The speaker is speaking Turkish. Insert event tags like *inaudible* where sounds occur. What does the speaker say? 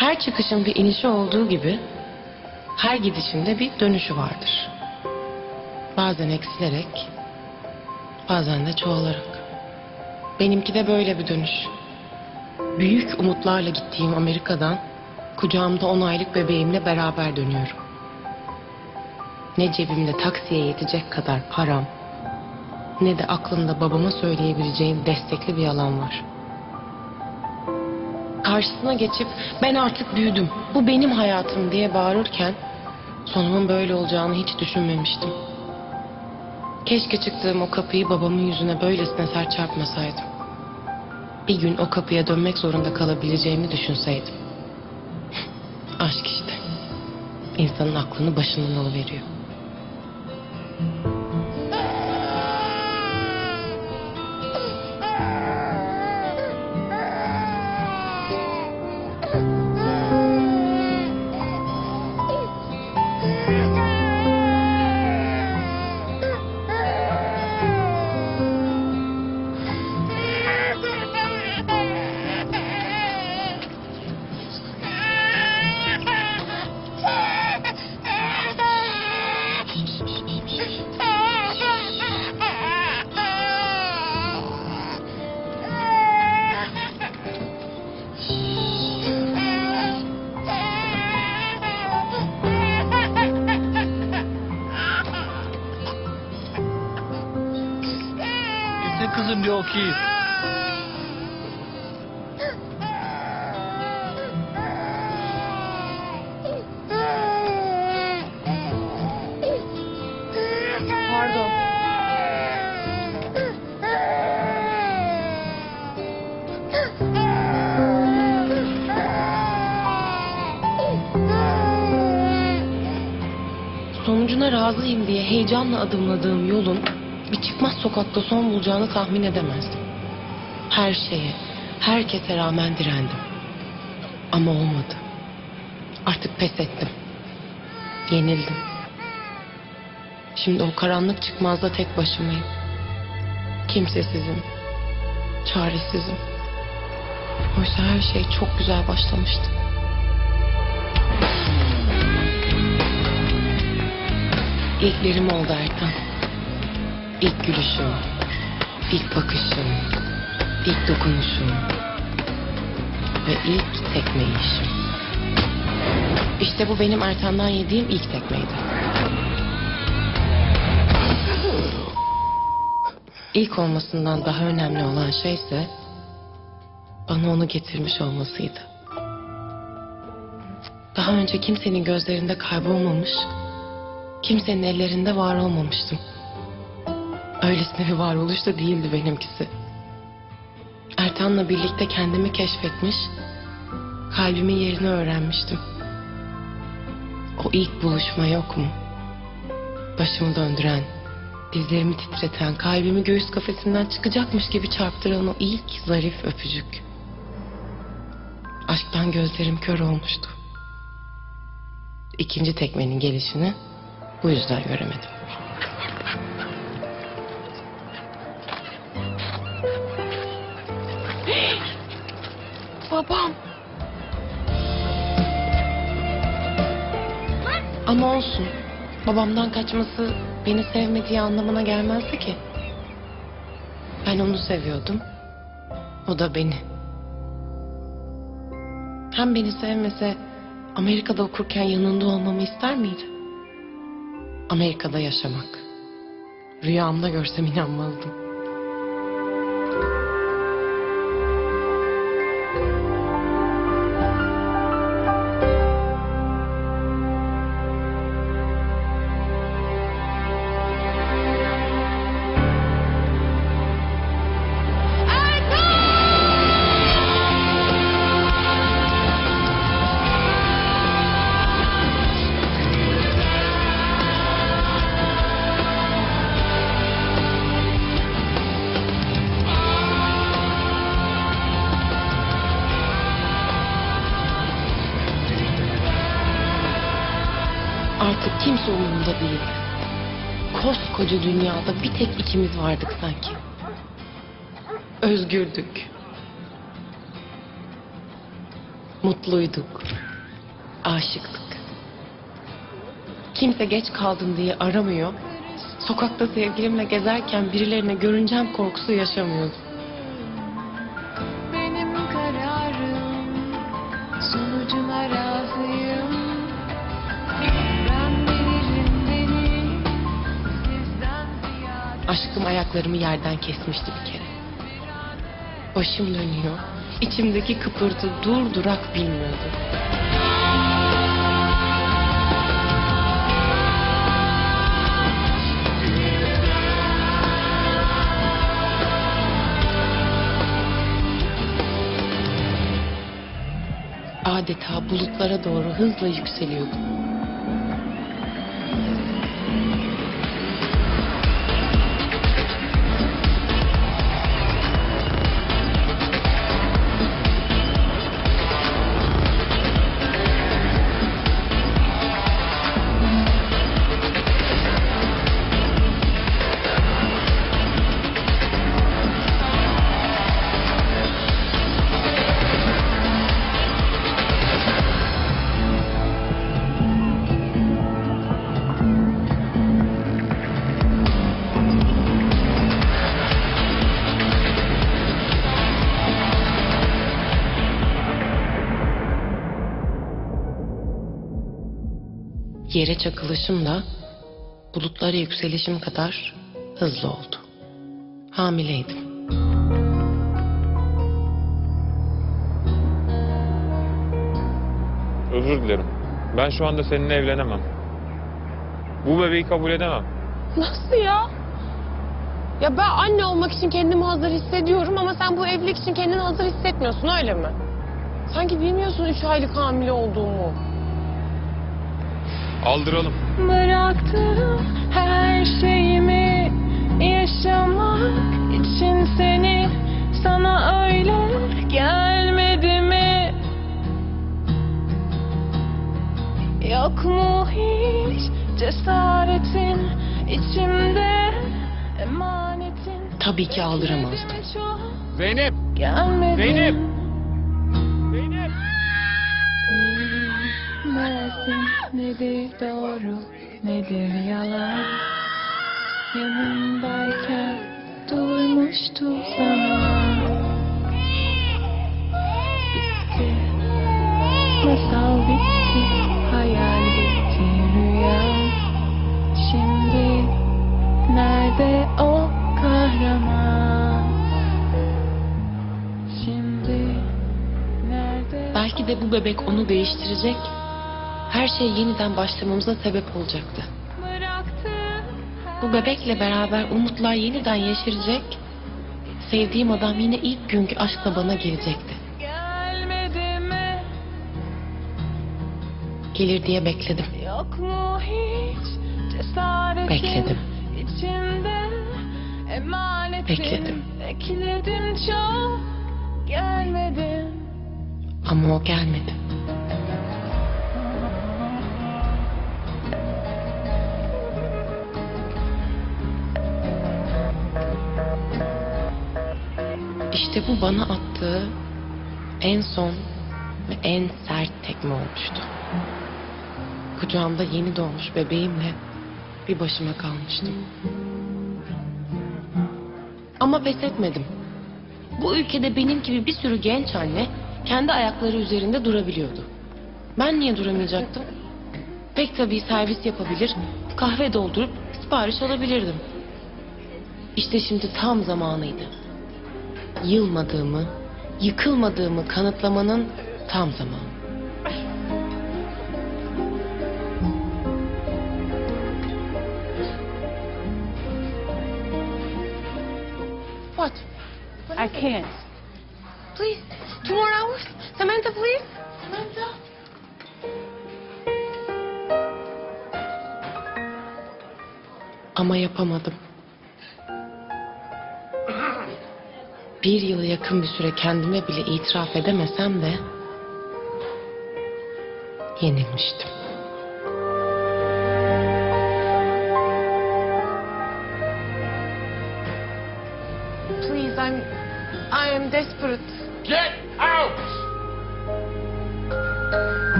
Her çıkışın bir inişi olduğu gibi her gidişinde bir dönüşü vardır. Bazen eksilerek, bazen de çoğalarak. Benimki de böyle bir dönüş. Büyük umutlarla gittiğim Amerika'dan kucağımda 10 aylık bebeğimle beraber dönüyorum. Ne cebimde taksiye yetecek kadar param, ne de aklımda babama söyleyebileceğim destekli bir yalan var. Karşısına geçip ben artık büyüdüm, bu benim hayatım diye bağırırken sonumun böyle olacağını hiç düşünmemiştim. Keşke çıktığım o kapıyı babamın yüzüne böylesine sert çarpmasaydım. Bir gün o kapıya dönmek zorunda kalabileceğimi düşünseydim. *laughs* Aşk işte. İnsanın aklını başından alıveriyor. Gitti kızım diyor ki. Pardon. Sonucuna razıyım diye heyecanla adımladığım yolun bir çıkmaz sokakta son bulacağını tahmin edemezdim. Her şeye, herkese rağmen direndim. Ama olmadı. Artık pes ettim. Yenildim. Şimdi o karanlık çıkmazda tek başımayım. Kimsesizim. Çaresizim. Oysa her şey çok güzel başlamıştı. İlklerim oldu Ertan. İlk gülüşüm, ilk bakışım, ilk dokunuşum ve ilk tekme yiyişim. İşte bu benim Ertan'dan yediğim ilk tekmeydi. İlk olmasından daha önemli olan şey ise bana onu getirmiş olmasıydı. Daha önce kimsenin gözlerinde kaybolmamış, kimsenin ellerinde var olmamıştım. Öylesine bir varoluş da değildi benimkisi. Ertan'la birlikte kendimi keşfetmiş, kalbimin yerini öğrenmiştim. O ilk buluşma yok mu? Başımı döndüren, dizlerimi titreten, kalbimi göğüs kafesinden çıkacakmış gibi çarptıran o ilk zarif öpücük. Aşktan gözlerim kör olmuştu. İkinci tekmenin gelişini bu yüzden göremedim. Babam. Ama olsun. Babamdan kaçması beni sevmediği anlamına gelmezdi ki. Ben onu seviyordum. O da beni. Hem beni sevmese Amerika'da okurken yanında olmamı ister miydi? Amerika'da yaşamak. Rüyamda görsem inanmazdım. Kimse umurumda değil. Koskoca dünyada bir tek ikimiz vardık sanki. Özgürdük. Mutluyduk. Aşıktık. Kimse geç kaldın diye aramıyor. Sokakta sevgilimle gezerken birilerine görüneceğim korkusu yaşamıyordum. Benim kararım Sonucuna razıyım Aşkım ayaklarımı yerden kesmişti bir kere. Başım dönüyor. İçimdeki kıpırtı dur durak bilmiyordu. Adeta bulutlara doğru hızla yükseliyordum. Yere çakılışım da bulutlara yükselişim kadar hızlı oldu. Hamileydim. Özür dilerim. Ben şu anda seninle evlenemem. Bu bebeği kabul edemem. Nasıl ya? Ya ben anne olmak için kendimi hazır hissediyorum ama sen bu evlilik için kendini hazır hissetmiyorsun öyle mi? Sanki bilmiyorsun üç aylık hamile olduğumu. Aldıralım. Bıraktım her şeyimi Yaşamak için seni Sana öyle gelmedi mi? Yok mu hiç cesaretin içimde emanetin Tabii ki aldıramazdım. Zeynep! gelmedi! Zeynep! Bilmezdim nedir doğru nedir yalan? Yanımdayken duymuştu zaman Bitti. Masal bitti Hayal bitti rüya. Şimdi Nerede o kahraman? Şimdi Belki de bu bebek onu değiştirecek. Her şey yeniden başlamamıza sebep olacaktı. Bu bebekle beraber umutlar yeniden yeşerecek. Sevdiğim adam yine ilk günkü aşkla bana gelecekti. Gelmedi mi? Gelir diye bekledim. Yok mu hiç cesaretin Bekledim. Bekledim. Bekledim çok gelmedin Ama o gelmedi. İşte bu bana attığı en son ve en sert tekme olmuştu. Kucağımda yeni doğmuş bebeğimle bir başıma kalmıştım. Ama pes etmedim. Bu ülkede benim gibi bir sürü genç anne kendi ayakları üzerinde durabiliyordu. Ben niye duramayacaktım? Pek tabii servis yapabilir, kahve doldurup sipariş alabilirdim. İşte şimdi tam zamanıydı. Yılmadığımı, yıkılmadığımı kanıtlamanın tam zamanı. What? I can't Please, two more hours. Samantha, please. Samantha. Ama yapamadım. Bir yılı yakın bir süre kendime bile itiraf edemesem de yenilmiştim. Please, I'm I am desperate.